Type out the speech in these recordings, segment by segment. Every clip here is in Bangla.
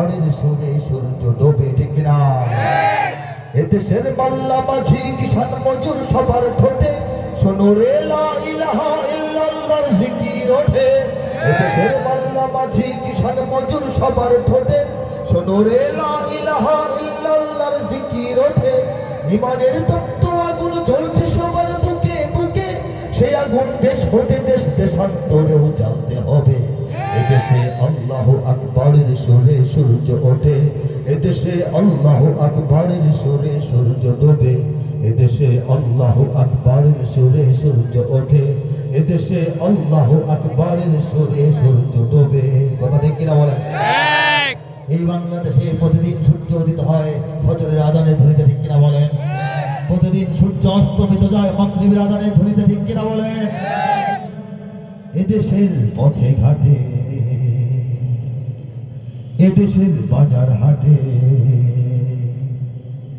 আকবরের সুরে সূর্য ডোবে, ঠিক না মাল্লা মাঝি কিষান মজুর সবার ঠোঁটে, শোনো রে ইলাহা ইল্লাল্লাহর জিকির ওঠে। এদেশের মাল্লা মাঝি কিষান মজুর সবার ঠোঁটে, শোনো রে ইল্লাল্লাহর জিকির ওঠে। ইমানের তপ্ত আগুন জ্বলছে সবার বুকে বুকে। সেই আগুন দেশ হতে দেশ দেশান্তরেও জ্বালতে হবে এদেশে আল্লাহ আকবরের সুরে সূর্য ওঠে এদেশে আল্লাহ আকবরের সুরে সূর্য ডোবে এদেশে আল্লাহ আকবরের সুরে সূর্য ওঠে এদেশে আল্লাহ আকবরের সুরে সূর্য ডোবে। কথা ঠিক কিনা বলেন? এই বাংলাদেশে প্রতিদিন সূর্য উদিত হয় ফজরের আদানে ধ্বনিতে ঠিক কিনা বলেন? প্রতিদিন সূর্য অস্তমিত যায় মাগরিবের আদানে ধ্বনিতে ঠিক কিনা বলেন? এদেশের পথে ঘাটে এদেশের বাজার হাটে।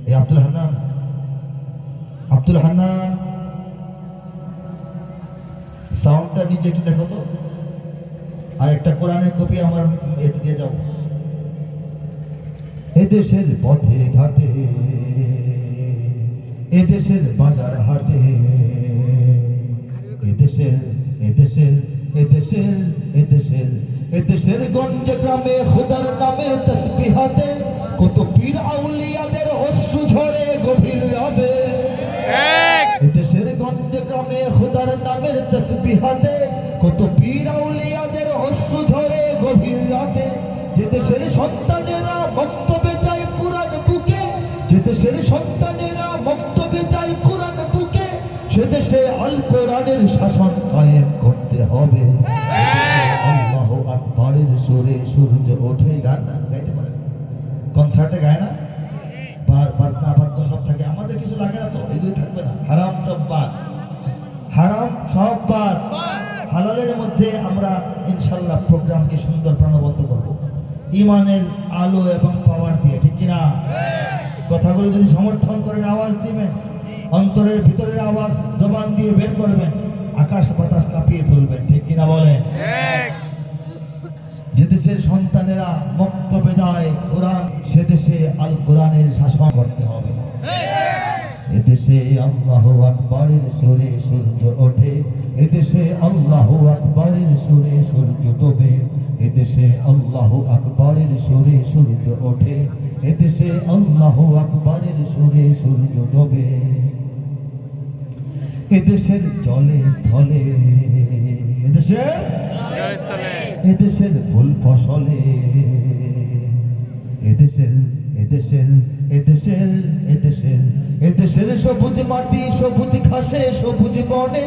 এই আব্দুল হান্নান আব্দুল হান্নান। সাউন্ডটা নিজে একটু দেখো তো। আর একটা কোরআনের কপি আমার এতে দিয়ে যাও। এদেশের পথে ঘাটে, এদেশের বাজার হাটে। এদেশের এদেশের এদেশের এদেশের এদেশের গঞ্জ গ্রামে খোদার নামের তসবিহাতে কত পীর আউলিয়াদের অশ্রু ঝরে গভীর রাতে। এদেশের গঞ্জ গ্রামে খোদার নামের তসবিহাতে কত পীর আউলিয়াদের অশ্রু ঝরে গভীর রাতে। যে দেশের সন্তানেরা বক্তব্যে যায় কোরআন বুকে যে দেশের সন্তানেরা বক্তব্যে যায় কোরআন বুকে সে দেশে আল কোরআনের শাসন কায়েম করতে হবে। সুরে সূর্য ওঠে গান না, গাইতে পারে কনসার্টে গায় না। বাজনা বাদ্য সব থাকে। আমাদের কিছু লাগে না তো, এগুলি থাকবে না। হারাম সব বাদ। হারাম সব বাদ। হালালের মধ্যে আমরা ইনশাল্লাহ প্রোগ্রামকে সুন্দর প্রাণবদ্ধ করব। ইমানের আলো এবং পাওয়ার দিয়ে, ঠিক কিনা? কথাগুলো যদি সমর্থন করেন আওয়াজ দিবেন, অন্তরের ভিতরের আওয়াজ জবান দিয়ে বের করবেন, আকাশ বাতাস কাঁপিয়ে তুলবেন, ঠিক কিনা বলেন? দেশের সন্তানেরা বক্তব্যে যায়, কোরআন সে দেশে আল কোরআনের শাসন করতে হবে। এদেশে আল্লাহ আকবরের সুরে সূর্য ওঠে, এদেশে আল্লাহ আকবরের সুরে সূর্য ডোবে, এদেশে আল্লাহ আকবরের সুরে সূর্য ওঠে, এদেশে আল্লাহ আকবরের সুরে সূর্য ডোবে। এদেশের জলে স্থলে এদেশের এদেশের ফুল ফসলে এদেশের এদেশের এদেশের এদেশের এদেশের সবুজ মাটি সবুজ ঘাসে সবুজ বনে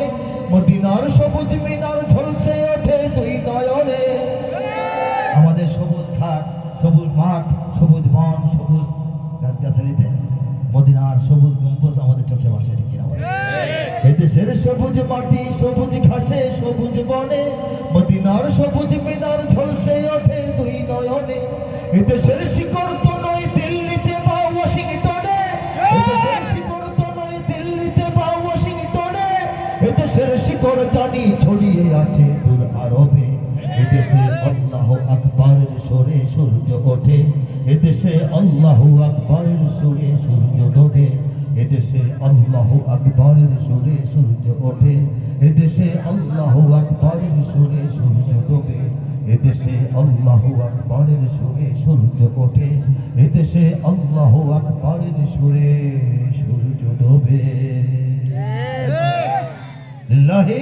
মদিনার সবুজ মিনার ঝলসে ওঠে দুই নয়নে। আমাদের সবুজ ঘাট সবুজ মাঠ সবুজ বন সবুজ গাছগাছালিতে। মদিনার সবুজ গম্বুজ আমাদের চোখে ভাসে ঠিক কিনা? এদেশের সবুজ মাটি সবুজ ঘাসে সবুজ বনে মদিনার সবুজ মিনার ঝলসে ওঠে দুই নয়নে। এদেশের শিকড় তো নয় দিল্লিতে বা ওয়াশিংটনে। এদেশের শিকড় তো নয় দিল্লিতে বা ওয়াশিংটনে। এদেশের শিকড় জানি ছড়িয়ে আছে দূর আরবে। এদেশে আল্লাহ আকবরের সুরে সূর্য ওঠে। এদেশে আল্লাহ আকবরের সুরে সূর্য ডোবে। এদেশে আল্লাহ আকবরের সুরে সূর্য ওঠে। এদেশে আল্লাহ আকবরের সুরে সূর্য ডোবে। এদেশে আল্লাহ আকবরের সুরে সূর্য ওঠে। এদেশে আল্লাহ আকবরের সুরে সূর্য ডোবে। লিল্লাহি